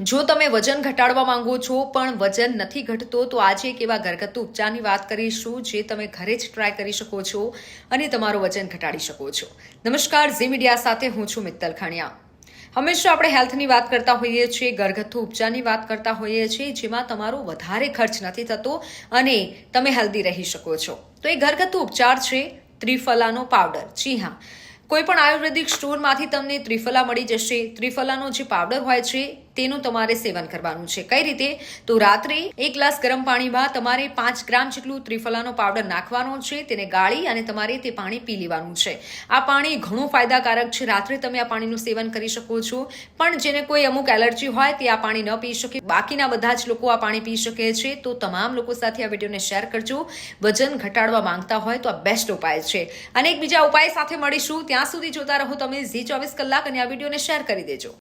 જો તમે વજન ઘટાડવા માંગો છો પણ વજન નથી ઘટતો, તો આજે એક એવા ઘરગથ્થુ ઉપચારની વાત કરીશું જે તમે ઘરે જ ટ્રાય કરી શકો છો અને તમારું વજન ઘટાડી શકો છો. નમસ્કાર, ઝી મીડિયા સાથે હું છું મિત્તલ ખાણિયા. હંમેશા આપણે હેલ્થની વાત કરતા હોઈએ છીએ, ઘરગથ્થુ ઉપચારની વાત કરતા હોઈએ છીએ, જેમાં તમારો વધારે ખર્ચ નથી થતો અને તમે હેલ્ધી રહી શકો છો. તો એ ઘરગથ્થુ ઉપચાર છે ત્રિફલાનો પાવડર. જી હા. કોઈ પણ આયુર્વેદિક સ્ટોરમાંથી તમને ત્રિફલા મળી જશે. ત્રિફલાનો જે પાવડર હોય છે તેનું તમારે સેવન કરવાનું છે. કઈ રીતે? તો રાત્રે એક ગ્લાસ ગરમ પાણીમાં તમારે પાંચ ગ્રામ જેટલું ત્રિફલાનો પાવડર નાખવાનો છે, તેને ગાળી અને તમારે તે પાણી પી લેવાનું છે. આ પાણી ઘણું ફાયદાકારક છે. રાત્રે તમે આ પાણીનું સેવન કરી શકો છો. પણ જેને કોઈ અમુક એલર્જી હોય તે આ પાણી ન પી શકે. બાકીના બધા જ લોકો આ પાણી પી શકે છે. તો તમામ લોકો સાથે આ વિડીયોને શેર કરજો. વજન ઘટાડવા માંગતા હોય તો આ બેસ્ટ ઉપાય છે. અને એક બીજા ઉપાય સાથે મળીશું. ત્યાં સુધી જોતા રહો તમે ઝી ચોવીસ કલાક અને આ વિડીયોને શેર કરી દેજો.